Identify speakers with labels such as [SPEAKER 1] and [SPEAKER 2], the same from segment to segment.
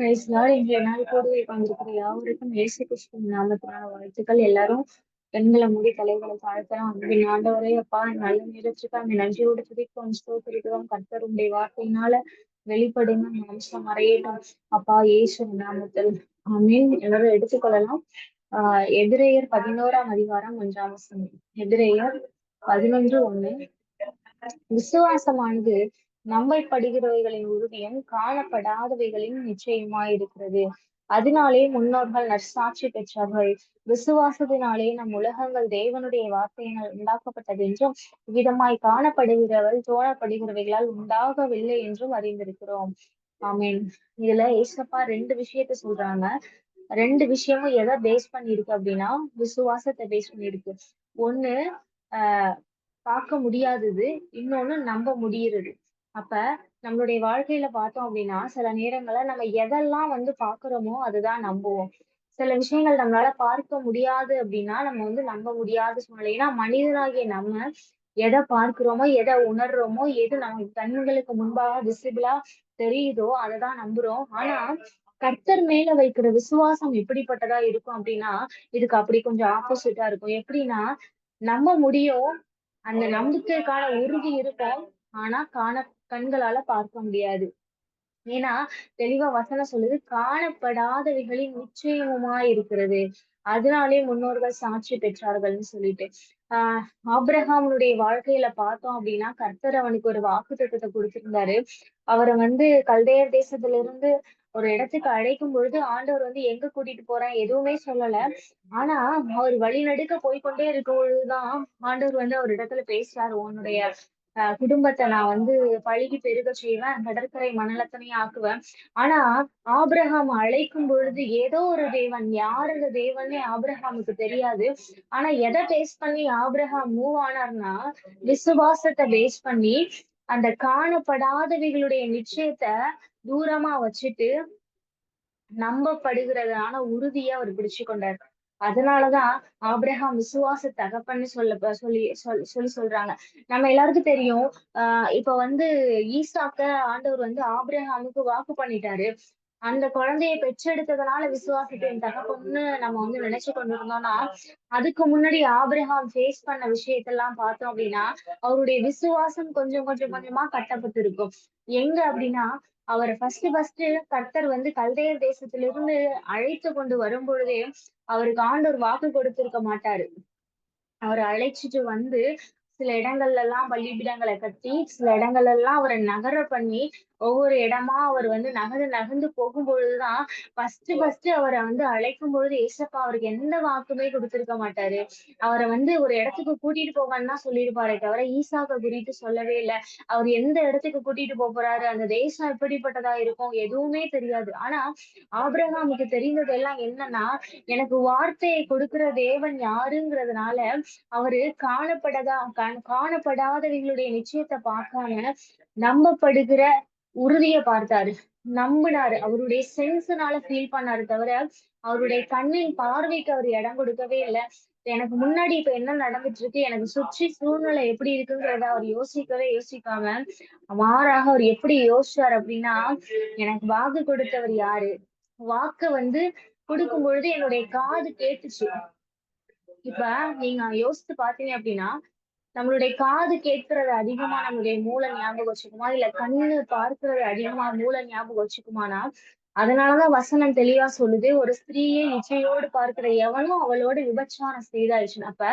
[SPEAKER 1] Price Lord இன்றைய நாள் கூடி வந்திருக்கிற யாவருக்கும் இயேசு கிருஷ்ணன் நாமத்தினால வாழ்த்துக்கள். எல்லாரும் பெண்களை மூடி தலைகளை தாழ்த்தலாம். அன்பின் ஆண்டவரே அப்பா நல்ல நேரத்துக்கு அந்த நன்றியோடு துதிக்கும் ஸ்தோத்திரிக்கிறோம். கர்த்தருடைய வார்த்தையினால வெளிப்படுங்க. அம்சம் மறையட்டும். அப்பா இயேசு நாமத்தில். ஆமீன். எல்லாரும் எடுத்துக்கொள்ளலாம் ஆஹ் எதிரேயர் பதினோராம் அதிகாரம் ஒன்றாம் வசனம். எதிரேயர் பதினொன்று ஒண்ணு விசுவாசமானது நம்பப்படுகிறவைகளின் உறுதியும் காணப்படாதவைகளின் நிச்சயமாயிருக்கிறது. அதனாலே முன்னோர்கள் நற்சாட்சி பெற்றார்கள் விசுவாசத்தினாலே நம் உலகங்கள் தேவனுடைய வார்த்தையினால் உண்டாக்கப்பட்டது என்றும் விதமாய் காணப்படுகிறவள் தோணப்படுகிறவைகளால் உண்டாகவில்லை என்றும் அறிந்திருக்கிறோம். ஆமீன். இதுல ஏசப்பா ரெண்டு விஷயத்த சொல்றாங்க. ரெண்டு விஷயமும் எதை பேஸ் பண்ணிருக்கு அப்படின்னா விசுவாசத்தை பேஸ் பண்ணிருக்கு ஒண்ணு ஆஹ் பார்க்க முடியாதது இன்னொன்னு நம்ப முடியறது அப்ப நம்மளுடைய வாழ்க்கையில பார்த்தோம் அப்படின்னா சில நேரங்கள்ல நம்ம எதெல்லாம் வந்து பாக்குறோமோ அதுதான் நம்புவோம். சில விஷயங்கள் நம்மளால பார்க்க முடியாது அப்படின்னா நம்ம வந்து நம்ப முடியாத சூழ்நிலை. ஏன்னா மனிதனாகிய நம்ம எதை பார்க்கிறோமோ எதை உணர்றோமோ எது நம்ம கண்களுக்கு முன்பாக விசிபிளா தெரியுதோ அதைதான் நம்புறோம். ஆனா கர்த்தர் மேல வைக்கிற விசுவாசம் எப்படிப்பட்டதா இருக்கும் அப்படின்னா இதுக்கு அப்படி கொஞ்சம் ஆப்போசிட்டா இருக்கும். எப்படின்னா நம்ப முடியும் அந்த நம்பிக்கைக்கான உறுதி இருக்கும் ஆனா காண கண்களால பார்க்க முடியாது. ஏன்னா தெளிவா வசனம் சொல்லுது காணப்படாதவைகளின் நிச்சயமுமா இருக்கிறது. அதனாலே முன்னோர்கள் சாட்சி பெற்றார்கள்னு சொல்லிட்டு. ஆஹ் ஆப்ரஹாமனுடைய வாழ்க்கையில பார்த்தோம் அப்படின்னா கர்த்தர் அவனுக்கு ஒரு வாக்கு திட்டத்தை கொடுத்திருந்தாரு. அவரை வந்து கல்தையர் தேசத்துல இருந்து ஒரு இடத்துக்கு அழைக்கும் பொழுது ஆண்டவர் வந்து எங்க கூட்டிட்டு போறேன் எதுவுமே சொல்லல. ஆனா அவர் வழிநடுக்க போய்கொண்டே இருக்கும் பொழுதுதான் ஆண்டவர் வந்து அவர் இடத்துல பேசுறாரு உன்னுடைய குடும்பத்தை நான் வந்து பழுகி பெருக செய்வேன் கடற்கரை மணலத்தனையும் ஆக்குவேன். ஆனா ஆபிரகாம் அழைக்கும் பொழுது ஏதோ ஒரு தேவன் யார் அந்த தேவன்னே ஆபிரஹாமுக்கு தெரியாது. ஆனா எதை பேஸ் பண்ணி ஆபிரஹாம் மூவ் ஆனார்னா விசுவாசத்தை பேஸ் பண்ணி அந்த காணப்படாதவைகளுடைய நிச்சயத்தை தூரமா வச்சுட்டு நம்பப்படுகிறதான உறுதியை அவர் பிடிச்சு கொண்டார் அதனாலதான் ஆப்ரஹாம் விசுவாச தகப்பன்னு சொல்ல சொல்லி சொல் சொல்லி சொல்றாங்க. நம்ம எல்லாருக்கும் தெரியும் ஆஹ் இப்ப வந்து ஈசாக்க ஆண்டவர் வந்து ஆப்ரஹாமுக்கு வாக்கு பண்ணிட்டாரு. அந்த குழந்தையை பெற்றெடுத்ததுனால விசுவாசத்தின் தகப்பன்னு நம்ம வந்து நினைச்சு கொண்டிருந்தோம்னா அதுக்கு முன்னாடி ஆபிரஹாம் ஃபேஸ் பண்ண விஷயத்தெல்லாம் பார்த்தோம் அப்படின்னா அவருடைய விசுவாசம் கொஞ்சம் கொஞ்சம் கொஞ்சமா கட்டப்பட்டு இருக்கும் எங்க அப்படின்னா அவரை ஃபர்ஸ்ட் ஃபர்ஸ்ட் கர்த்தர் வந்து கல்தையர் தேசத்திலிருந்து அழைத்து கொண்டு வரும் பொழுதே அவருக்கு ஆண்டவர் வாக்கு கொடுத்திருக்க மாட்டாரு. அவரை அழைச்சிட்டு வந்து சில இடங்கள்ல எல்லாம் பள்ளிப்பிடங்களை கட்டி சில இடங்கள்ல எல்லாம் அவரை நகர பண்ணி ஒவ்வொரு இடமா அவர் வந்து நகர்ந்து நகர்ந்து போகும்பொழுதுதான் ஃபர்ஸ்ட் ஃபர்ஸ்ட் அவரை வந்து அழைக்கும் பொழுது ஏசப்பா அவருக்கு எந்த வாக்குமே கொடுத்திருக்க மாட்டாரு. அவரை வந்து ஒரு இடத்துக்கு கூட்டிட்டு போவான்னு தான் சொல்லியிருப்பாரே தவிர ஈசாக்க குறித்து சொல்லவே இல்லை. அவர் எந்த இடத்துக்கு கூட்டிட்டு போறாரு? அந்த தேசம் எப்படிப்பட்டதா இருக்கும்? எதுவுமே தெரியாது. ஆனா ஆபிரகாமுக்கு தெரிந்தது எல்லாம் என்னன்னா எனக்கு வார்த்தையை கொடுக்கிற தேவன் யாருங்கிறதுனால அவரு காணப்படதா காணப்படாதவங்களுடைய நிச்சயத்தை பார்க்காம நம்பப்படுகிற உறுதிய பார்த்தாரு. நம்பினாரு. அவருடைய சென்ஸ்னால ஃபீல் பண்ணாரு தவிர அவருடைய கண்ணின் பார்வைக்கு அவர் இடம் கொடுக்கவே இல்லை. எனக்கு முன்னாடி இப்ப என்ன நடந்துட்டு இருக்கு எனக்கு சுற்றி சூழ்நிலை எப்படி இருக்குங்கிறத அவர் யோசிக்கவே யோசிக்காம மாறாக அவர் எப்படி யோசிச்சார் அப்படின்னா எனக்கு வாக்கு கொடுத்தவர் யாரு? வாக்கு வந்து கொடுக்கும் பொழுது என்னுடைய காது கேட்டுச்சு. இப்ப நீங்க யோசித்து பாத்தீங்க அப்படின்னா நம்மளுடைய காது கேட்கறது அதிகமா நம்மளுடைய மூளை ஞாபகம் வச்சுக்குமா? இல்ல கண்ணு பார்க்கறது அதிகமா மூளை ஞாபகம் வச்சுக்குமானா? அதனாலதான் வசனம் தெளிவா சொல்லுது. ஒரு ஸ்திரீயை இச்சையோடு பார்க்கிற எவனும் அவளோட விபச்சாரம் செய்தாயிடுச்சு அப்ப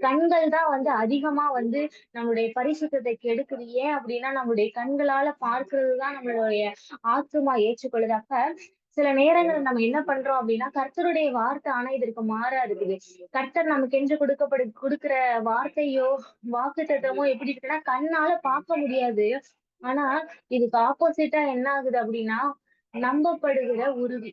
[SPEAKER 1] கண்கள் தான் வந்து அதிகமா வந்து நம்மளுடைய பரிசுத்தத்தை கெடுக்குது. ஏன் அப்படின்னா நம்மளுடைய கண்களால பார்க்கிறதுதான் நம்மளுடைய ஆத்துமா ஏற்றுக்கொள்ளுது. அப்ப சில நேரங்கள் நம்ம என்ன பண்றோம் அப்படின்னா கர்த்தருடைய வார்த்தை ஆனா இதற்கு மாறா இருக்குது. கர்த்தர் நமக்கு என்று கொடுக்கப்படு கொடுக்கிற வார்த்தையோ வாக்கு தத்தமோ எப்படி இருக்குன்னா கண்ணால பார்க்க முடியாது. ஆனா இதுக்கு ஆப்போசிட்டா என்ன ஆகுது அப்படின்னா நம்பப்படுகிற உறுதி.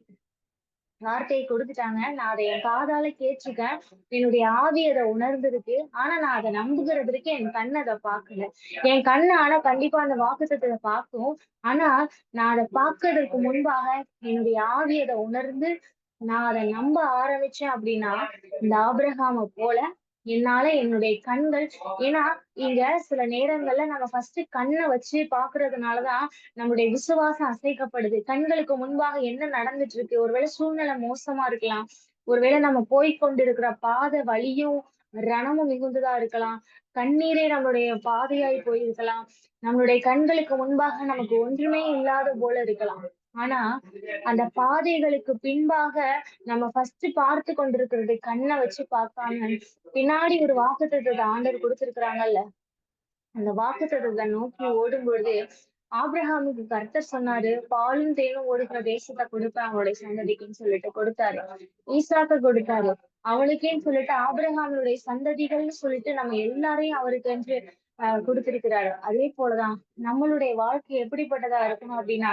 [SPEAKER 1] வார்த்தையை கொடுத்துட்டாங்க. நான் அதை என் காதால கேட்டிருக்கேன். என்னுடைய ஆவி அதை உணர்ந்திருக்கு. ஆனா நான் அதை நம்புகிறதுக்கு என் கண் அதை பார்க்கல. என் கண் ஆனா கண்டிப்பா அந்த வாக்குத்தத்தை பார்க்கும். ஆனா நான் அதை பார்க்கறதுக்கு முன்பாக என்னுடைய ஆவி அதை உணர்ந்து நான் அதை நம்ப ஆரம்பிச்சேன் அப்படின்னா இந்த ஆபிரகாம போல என்னால என்னுடைய கண்கள் ஏன்னா இங்க சில நேரங்கள்ல நம்ம ஃபர்ஸ்ட் கண்ணை வச்சு பாக்குறதுனாலதான் நம்முடைய விசுவாசம் அசைக்கப்படுது. கண்களுக்கு முன்பாக என்ன நடந்துட்டு இருக்கு ஒருவேளை சூழ்நிலை மோசமா இருக்கலாம். ஒருவேளை நம்ம போய் கொண்டிருக்கிற பாதை வழியும் ரணமும் மிகுந்ததா இருக்கலாம். கண்ணீரே நம்மளுடைய பாதையாய் போயிருக்கலாம். நம்மளுடைய கண்களுக்கு முன்பாக நமக்கு ஒன்றுமே இல்லாத போல இருக்கலாம். ஆனா அந்த பாதைகளுக்கு பின்பாக நம்ம ஃபர்ஸ்ட் பார்த்து கொண்டிருக்கிறது கண்ணை வச்சு பார்க்காம பின்னாடி ஒரு வாக்கு தத்துவத்தை ஆண்டவர் கொடுத்திருக்கிறாங்கல்ல? அந்த வாக்கு தத்துவத்தை நோக்கி ஓடும் பொழுது ஆப்ரஹாமுக்கு கர்த்தர் சொன்னாரு பாலும் தேனும் ஓடுகிற தேசத்தை கொடுப்பேன் அவங்களுடைய சந்ததிக்குன்னு சொல்லிட்டு கொடுத்தாரு. ஈசாக்க கொடுத்தாரு. அவளுக்கேன்னு சொல்லிட்டு ஆபிரகாமுடைய சந்ததிகள்னு சொல்லிட்டு நம்ம எல்லாரையும் அவருக்கு என்று கொடுத்திருக்கிறாரு. அதே போலதான் நம்மளுடைய வாழ்க்கை எப்படிப்பட்டதா இருக்கணும் அப்படின்னா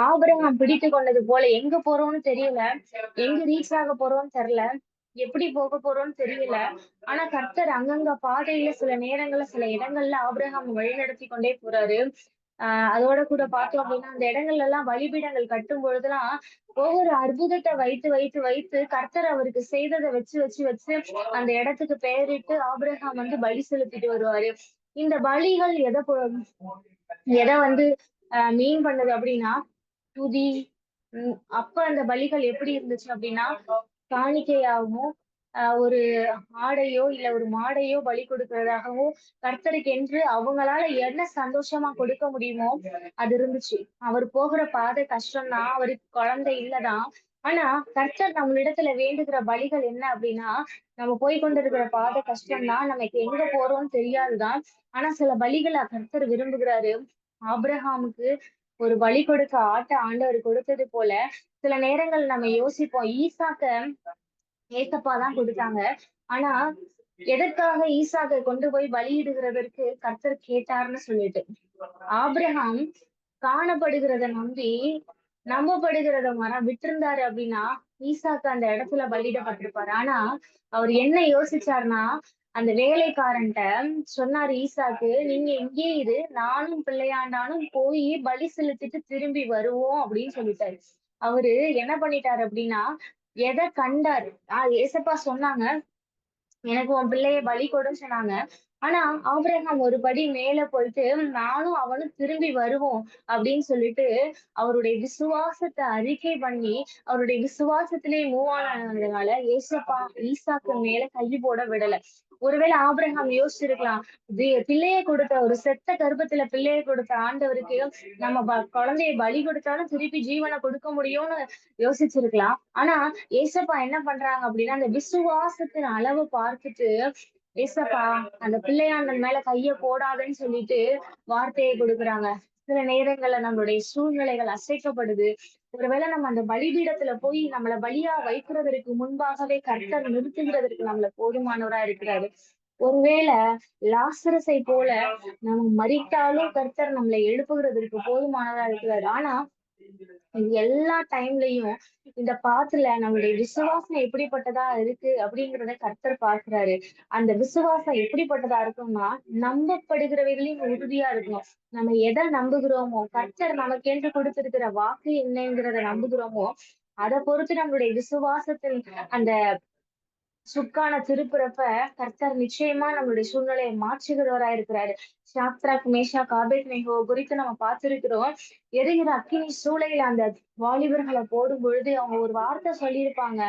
[SPEAKER 1] ஆபரகம் பிடித்து கொண்டது போல எங்க போறோம்னு தெரியல எங்க ரீச் ஆக போறோம்னு தெரியல எப்படி போக போறோம்னு தெரியல. ஆனா கர்த்தர் அங்கங்க பாதையில சில நேரங்கள்ல சில இடங்கள்ல ஆபிரகாம் வழிநடத்தி கொண்டே போறாரு. ஆஹ் அதோட கூட பார்த்தோம் அப்படின்னா அந்த இடங்கள்ல எல்லாம் வழிபீடங்கள் கட்டும் பொழுதுலாம் ஒவ்வொரு அற்புதத்தை வைத்து வைத்து வைத்து கர்த்தர் அவருக்கு செய்ததை வச்சு வச்சு வச்சு அந்த இடத்துக்கு பெயரிட்டு ஆபிரகாம் வந்து பலி செலுத்திட்டு வருவாரு. இந்த பலிகள் எதை எதை வந்து மீன் பண்ணுது அப்படின்னா துதி உம் அப்ப அந்த பலிகள் எப்படி இருந்துச்சு அப்படின்னா காணிக்கையாகவும் ஆஹ் ஒரு ஆடையோ இல்ல ஒரு மாடையோ பலி கொடுக்கறதாகவும் கர்த்தருக்கு என்று அவங்களால என்ன சந்தோஷமா கொடுக்க முடியுமோ அது இருந்துச்சு. அவர் போகிற பாதை கஷ்டம்தான். அவருக்கு குழந்தை இல்லதான். ஆனா கர்த்தர் நம்மளிடத்துல வேண்டுகிற பலிகள் என்ன அப்படின்னா நம்ம போய் கொண்டிருக்கிற பாதை கஷ்டம்தான் நமக்கு எங்க போறோம்னு தெரியாதுதான். ஆனா சில பலிகளை கர்த்தர் விரும்புகிறாரு. ஆப்ரஹாமுக்கு ஒரு வழி கொடுக்க ஆட்ட ஆண்டவர் கொடுத்தது போல சில நேரங்கள் நம்ம யோசிப்போம் ஈசாக்க ஏசப்பா தான் கொடுத்தாங்க. ஆனா எதற்காக ஈசாக கொண்டு போய் பலியிடுகிறதற்கு கர்த்தர் கேட்டார்னு சொல்லிட்டு. ஆப்ரஹாம் காணப்படுகிறத நம்பி நம்பப்படுகிறத மரம் விட்டிருந்தாரு அப்படின்னா ஈசாக்கு அந்த இடத்துல பலியிடப்பட்டிருப்பாரு. ஆனா அவர் என்ன யோசிச்சாருன்னா அந்த வேலைக்காரன்ட்ட சொன்னாரு ஈசாக்கு நீங்க இங்கே இரு நானும் பிள்ளையாண்டானும் போய் பலி செலுத்திட்டு திரும்பி வருவோம் அப்படின்னு சொல்லிட்டாரு. அவரு என்ன பண்ணிட்டாரு அப்படின்னா எதை கண்டாரு? ஆஹ் ஏசப்பா சொன்னாங்க எனக்கு உன் பிள்ளைய பலி கொடு சொன்னாங்க. ஆனா ஆபிரகாம் ஒரு படி மேல போயிட்டு நானும் அவனும் திரும்பி வருவோம் அப்படின்னு சொல்லிட்டு அவருடைய விசுவாசத்தை அறிக்கை பண்ணி அவருடைய விசுவாசத்திலே மூவ் ஆனதுனால ஏசப்பா ஈசாக்கு மேல கை போட விடல. ஒருவேளை ஆபிரகாம் யோசிச்சிருக்கலாம். பிள்ளையை கொடுத்த ஒரு செத்த கர்ப்பத்துல பிள்ளையை கொடுத்த ஆண்டவருக்கு நம்ம குழந்தைய பலி கொடுத்தாலும் திருப்பி ஜீவனை கொடுக்க முடியும்னு யோசிச்சிருக்கலாம். ஆனா ஏசப்பா என்ன பண்றாங்க அப்படின்னா அந்த விசுவாசத்தின் அளவை பார்த்துட்டு ஏசப்பா அந்த பிள்ளையாண்டன் மேல கைய போடாதன்னு சொல்லிட்டு வார்த்தையை கொடுக்குறாங்க. சில நேரங்கள்ல நம்மளுடைய சூழ்நிலைகள் அசைக்கப்படுது. ஒருவேளை நம்ம அந்த பலிபீடத்துல போய் நம்மள பலியா வைக்கிறதற்கு முன்பாகவே கர்த்தர் நிறுத்துகிறதற்கு நம்மள போதுமானவரா இருக்கிறாரு. ஒருவேளை லாசரசை போல நம்ம மறித்தாலும் கர்த்தர் நம்மளை எழுப்புகிறதற்கு போதுமானதா இருக்கிறாரு. ஆனா எல்லா டைம்லயும் இந்த பாத்துல நம்மளுடைய விசுவாசம் எப்படிப்பட்டதா இருக்கு அப்படிங்கிறத கர்த்தர் பாக்குறாரு அந்த விசுவாசம் எப்படிப்பட்டதா இருக்கும்னா நம்பப்படுகிறவைகளையும் உறுதியா இருக்கணும் நம்ம எதை நம்புகிறோமோ கர்த்தர் நமக்கென்று கொடுத்திருக்கிற வாக்கு என்னங்கிறத நம்புகிறோமோ அதை பொறுத்து நம்மளுடைய விசுவாசத்தில் அந்த சுக்கான திருப்புறப்ப கர்த்தர் நிச்சயமா நம்மளுடைய சூழ்நிலையை மாற்றுகிறவரா இருக்கிறாரு. சாத்ராக் மேஷா காபேத் மேகோ குறித்து நம்ம பார்த்திருக்கிறோம். எரிகிற அக்கினி சூளையில அந்த வாலிபர்களை போடும் பொழுது அவங்க ஒரு வார்த்தை சொல்லியிருப்பாங்க.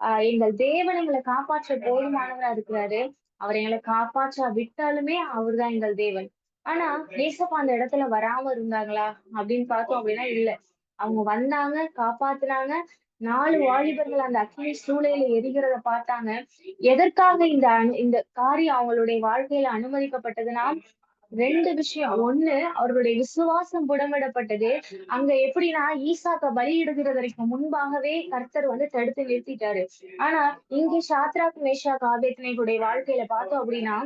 [SPEAKER 1] ஆஹ் எங்கள் தேவன் எங்களை காப்பாற்ற போதுமானவரா இருக்கிறாரு. அவர் எங்களை காப்பாற்ற விட்டாலுமே அவர்தான் எங்கள் தேவன். ஆனா நேசப்பா அந்த இடத்துல வராம இருந்தாங்களா? அப்படின்னு பார்த்தோம் அப்படின்னா இல்ல. அவங்க வந்தாங்க காப்பாத்துனாங்க. நாலு வாலிபர்கள் அந்த அக்னி சூளையில எரிகிறத பார்த்தாங்க. எதற்காக இந்த இந்த காரியம் அவங்களுடைய வாழ்க்கையில அனுமதிக்கப்பட்டதுன்னா ரெண்டு விஷயம். ஒண்ணு அவர்களுடைய விசுவாசம் புடமிடப்பட்டது. அங்க எப்படின்னா ஈசாக்க பலியிடுகிறதற்கு முன்பாகவே கர்த்தர் வந்து தடுத்து நிறுத்திட்டாரு. ஆனா இங்க சாத்ராக் மேஷா காபேத்னைகளுடைய வாழ்க்கையில பார்த்தோம் அப்படின்னா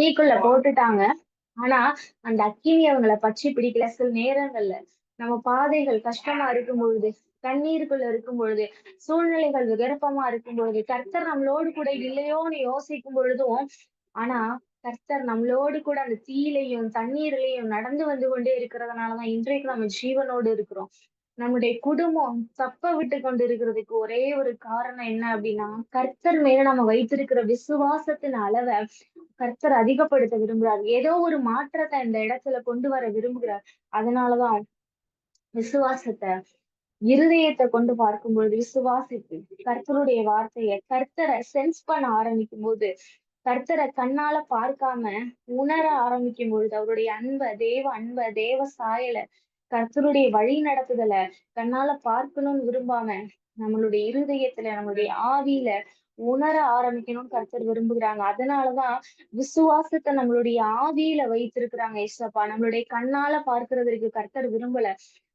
[SPEAKER 1] தீக்குள்ள போட்டுட்டாங்க. ஆனா அந்த அக்கினி அவங்களை பற்றி பிடிக்கல. சில நேரங்கள்ல நம்ம பாதைகள் கஷ்டமா இருக்கும் பொழுது கண்ணீருக்குள்ள இருக்கும் பொழுது சூழ்நிலைகள் விகரப்பமா இருக்கும் பொழுது கர்த்தர் நம்மளோடு கூட இல்லையோன்னு யோசிக்கும் பொழுதும் ஆனா கர்த்தர் நம்மளோடு கூட அந்த தீயிலையும் தண்ணீர்லையும் நடந்து வந்து கொண்டே இருக்கிறதுனாலதான் இன்றைக்கு நம்ம ஜீவனோடு இருக்கிறோம். நம்முடைய குடும்பம் தப்ப விட்டு கொண்டு இருக்கிறதுக்கு ஒரே ஒரு காரணம் என்ன அப்படின்னா கர்த்தர் மேல நம்ம வைத்திருக்கிற விசுவாசத்தின் அளவை கர்த்தர் அதிகப்படுத்த விரும்புறாரு. ஏதோ ஒரு மாற்றத்தை இந்த இடத்துல கொண்டு வர விரும்புகிறார். அதனாலதான் விசுவாசத்தை இருதயத்தை கொண்டு பார்க்கும் பொழுது விசுவாசித்து கர்த்தருடைய வார்த்தையை கர்த்தரை சென்ஸ் பண்ண ஆரம்பிக்கும் போது கர்த்தரை கண்ணால பார்க்காம உணர ஆரம்பிக்கும் பொழுது அவருடைய அன்ப தேவ அன்ப தேவ சாயல கர்த்தருடைய வழி நடத்துதல கண்ணால பார்க்கணும்னு விரும்பாம நம்மளுடைய இருதயத்துல நம்மளுடைய ஆவியில உணர ஆரம்பிக்கணும்னு கர்த்தர் விரும்புகிறாங்க. அதனாலதான் விசுவாசத்தை நம்மளுடைய ஆவியில வைத்திருக்கிறாங்க. ஏசப்பா நம்மளுடைய கண்ணால பார்க்கிறதுக்கு கர்த்தர் விரும்பல.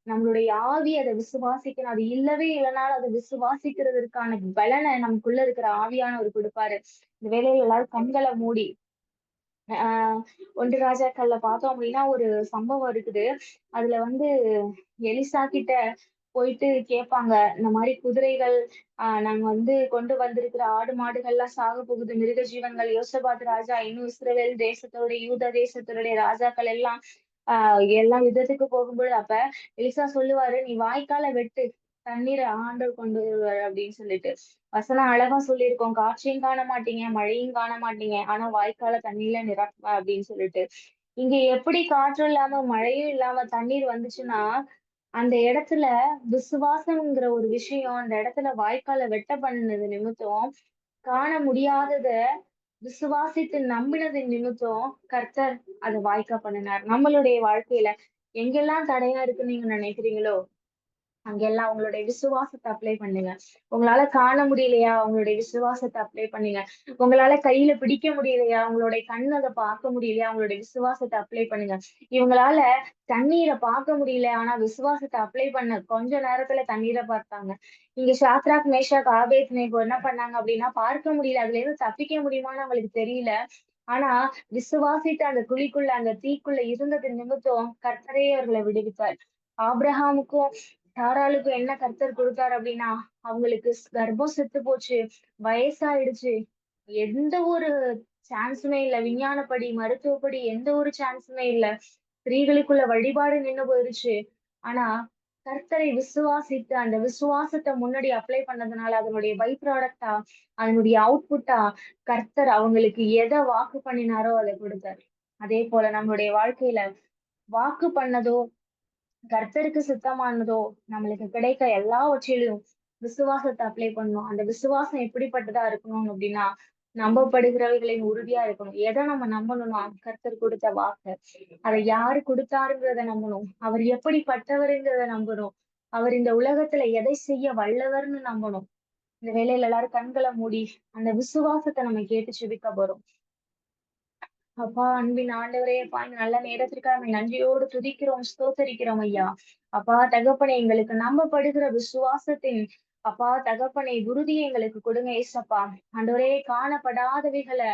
[SPEAKER 1] நம்மளுடைய ஆவி அதை விசுவாசிக்கணும். அது இல்லவே இல்லைனாலும் அதை விசுவாசிக்கிறதுக்கான பலனை நமக்குள்ள இருக்கிற ஆவியானவர் கொடுப்பாரு. இந்த வேலையில எல்லாரும் கண்களை மூடி ஆஹ் ஒன்று ராஜாக்கள்ல பார்த்தோம் அப்படின்னா ஒரு சம்பவம் இருக்குது. அதுல வந்து எலிசா கிட்ட போயிட்டு கேட்பாங்க இந்த மாதிரி குதிரைகள் ஆஹ் நாங்க வந்து கொண்டு வந்திருக்கிற ஆடு மாடுகள் எல்லாம் சாக போகுது. மிருக ஜீவன்கள் யோசபாத் ராஜா இன்னும் இஸ்ரேல் தேசத்தோட யூத தேசத்தோடைய ராஜாக்கள் எல்லாம் ஆஹ் எல்லா யுத்தத்துக்கு போகும்போது அப்ப எலிசா சொல்லுவாரு நீ வாய்க்கால வெட்டு தண்ணீரை ஆண்டவர் கொண்டு வருவாரு அப்படின்னு சொல்லிட்டு. வசனம் அழகா சொல்லியிருக்கோம். காற்றையும் காண மாட்டீங்க மழையும் காண மாட்டீங்க. ஆனா வாய்க்கால தண்ணியில நிரப்ப அப்படின்னு சொல்லிட்டு. இங்க எப்படி காற்று இல்லாம மழையும் இல்லாம தண்ணீர் வந்துச்சுன்னா அந்த இடத்துல விசுவாசம்ங்கிற ஒரு விஷயம் அந்த இடத்துல வாய்க்கால வெட்ட பண்ணது நிமித்தம் காண முடியாதத விசுவாசித்து நம்பினதின் நிமித்தம் கர்த்தர் அதை வாய்க்கா பண்ணினார். நம்மளுடைய வாழ்க்கையில எங்கெல்லாம் தடையா இருக்குன்னு நீங்க நினைக்கிறீங்களோ அங்கெல்லாம் உங்களுடைய விசுவாசத்தை அப்ளை பண்ணுங்க. உங்களால காண முடியலையா? உங்களுடைய விசுவாசத்தை அப்ளை பண்ணுங்க. உங்களால கையில பிடிக்க முடியலையா? உங்களுடைய கண் அதை பார்க்க முடியலையா? உங்களுடைய விசுவாசத்தை அப்ளை பண்ணுங்க. இவங்களால தண்ணீரை பார்க்க முடியல ஆனா விசுவாசத்தை அப்ளை பண்ண கொஞ்ச நேரத்துல தண்ணீரை பார்த்தாங்க. இங்க சாத்ராக் மேஷா காபேத்னே நேகோ என்ன பண்ணாங்க அப்படின்னா பார்க்க முடியல. அதுல இருந்து தப்பிக்க முடியுமான்னு அவங்களுக்கு தெரியல. ஆனா விசுவாசித்த அந்த குழிக்குள்ள அந்த தீக்குள்ள இருந்தது நிமித்தம் கர்த்தரே அவர்களை விடுவித்தார். ஆப்ரஹாமுக்கும் சாராளுக்கும் என்ன கர்த்தர் கொடுத்தாரு அப்படின்னா அவங்களுக்கு கர்ப்பம் செத்து போச்சு வயசாயிடுச்சு. எந்த ஒரு சான்ஸுமே இல்ல. விஞ்ஞானப்படி மருத்துவப்படி எந்த ஒரு சான்ஸுமே இல்ல. ஸ்திரீகளுக்குள்ள வழிபாடு நின்னு போயிருச்சு. ஆனா கர்த்தரை விசுவாசித்து அந்த விசுவாசத்தை முன்னாடி அப்ளை பண்ணதுனால அதனுடைய பை ப்ராடக்டா அதனுடைய அவுட்புட்டா கர்த்தர் அவங்களுக்கு எதை வாக்கு பண்ணினாரோ அதை கொடுத்தாரு. அதே போல நம்மளுடைய வாழ்க்கையில வாக்கு பண்ணதோ கர்த்தருக்கு சித்தமானதோ நம்மளுக்கு கிடைக்க எல்லாவற்றிலும் விசுவாசத்தை அப்ளை பண்ணணும். அந்த விசுவாசம் எப்படிப்பட்டதா இருக்கணும் அப்படின்னா நம்பப்படுகிறவைகளின் உறுதியா இருக்கணும். எதை நம்ம நம்பணும்னா கர்த்தர் கொடுத்த வாக்கு. அதை யாரு கொடுத்தாருங்கிறத நம்பணும். அவர் எப்படிப்பட்டவருங்கிறத நம்பணும். அவர் இந்த உலகத்துல எதை செய்ய வல்லவர்னு நம்பணும். இந்த வேலையில எல்லாரும் கண்களை மூடி அந்த விசுவாசத்தை நம்ம கேட்டு சுபிக்க போறோம். அப்பா அன்பின் ஆண்டவரே அப்பா இந்த நல்ல நேரத்திற்காக நன்றியோடு துதிக்கிறோம் ஸ்தோத்தரிக்கிறோம் ஐயா. அப்பா தகப்பனை எங்களுக்கு நம்பப்படுகிற விசுவாசத்தின் அப்பா தகப்பனை உறுதியை எங்களுக்கு கொடுங்க ஏசப்பா. அண்டோரே காணப்படாதவைகளை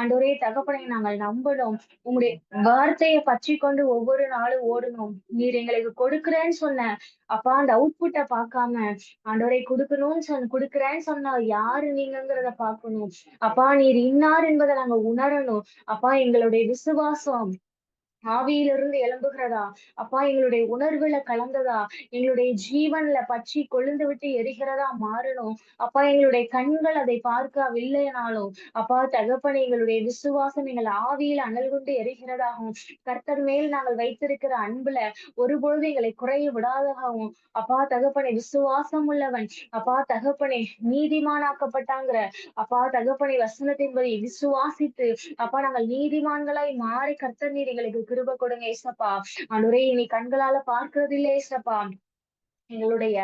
[SPEAKER 1] அண்டோரே தகப்பனை நாங்கள் நம்பணும் உங்களுடைய வார்த்தையை பற்றி கொண்டு ஒவ்வொரு நாளும் ஓடணும் நீர் எங்களுக்கு கொடுக்குறேன்னு சொன்ன அப்பா அந்த அவுட்புட்டை பார்க்காம ஆண்டவரை கொடுக்கணும்னு சொன்ன கொடுக்குறேன்னு சொன்னா யாரு நீங்கிறத பார்க்கணும். அப்பா நீர் இன்னார் என்பதை நாங்க உணரணும். அப்பா எங்களுடைய விசுவாசம். ஆவியிலிருந்து எழும்புகிறதா? அப்பா எங்களுடைய உணர்வுல கலந்ததா? எங்களுடைய ஜீவன்ல பற்றி கொழுந்து விட்டு எரிகிறதா மாறணும்? அப்பா எங்களுடைய கண்கள் அதை பார்க்கவில்லைனாலும் அப்பா தகப்பனை எங்களுடைய விசுவாசம் எங்கள் ஆவியில் அனல் கொண்டு எரிகிறதாகவும் கர்த்தர் மேல் நாங்கள் வைத்திருக்கிற அன்புல ஒருபொழுது எங்களை குறைய விடாததாகவும் அப்பா தகப்பனை விசுவாசம் உள்ளவன் அப்பா தகப்பனை நீதிமானாக்கப்பட்டாங்கிற அப்பா தகப்பனை வசனத்தின்படி விசுவாசித்து அப்பா நாங்கள் நீதிமான்களாய் மாறி கர்த்தர் நீர் எங்களுக்கு கிருப கொடுங்க ஏசப்பா அனுரே இனி கண்களால பார்க்கறது இல்லை ஏசப்பா எங்களுடைய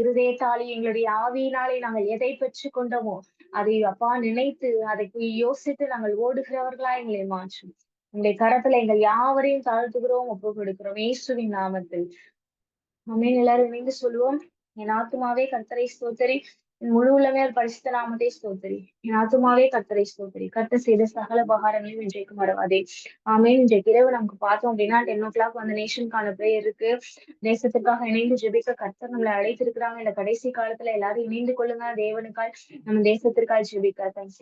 [SPEAKER 1] இருதயத்தாலே எங்களுடைய ஆவியினாலே நாங்கள் எதை பெற்று கொண்டோமோ அதை அப்பா நினைத்து அதை யோசித்து நாங்கள் ஓடுகிறவர்களா எங்களை மாற்றும். உங்களுடைய கரத்துல எங்கள் யாவரையும் தாழ்த்துகிறோம் ஒப்பு கொடுக்கிறோம். ஏசுவின் நாமத்தில். அமேன் எல்லாரும் இணைந்து சொல்லுவோம். என் ஆத்துமாவே கர்த்தரை ஸ்தோத்தரி. என் முழு உள்ளமையால் பரிசுத்த நாமத்தை ஸ்தோத்திரி. என் ஆத்துமாவே கர்த்தரை ஸ்தோத்திரி. கத்த செய்த சகல உபகாரங்களையும் இன்றைக்கு மறவாதே. ஆமே இன்றைக்கு இரவு நமக்கு பார்த்தோம் அப்படின்னா டென் ஓ கிளாக் வந்து நேஷனுக்கான பிரேயர் இருக்கு. தேசத்துக்காக இணைந்து ஜெபிக்க கர்த்தர் நம்மளை அழைத்திருக்கிறாங்க. இந்த கடைசி காலத்துல எல்லாரும் இணைந்து கொள்ளுங்க. தேவனுக்கால் நம்ம தேசத்திற்காய் ஜெபிக்க. தேங்க்ஸ்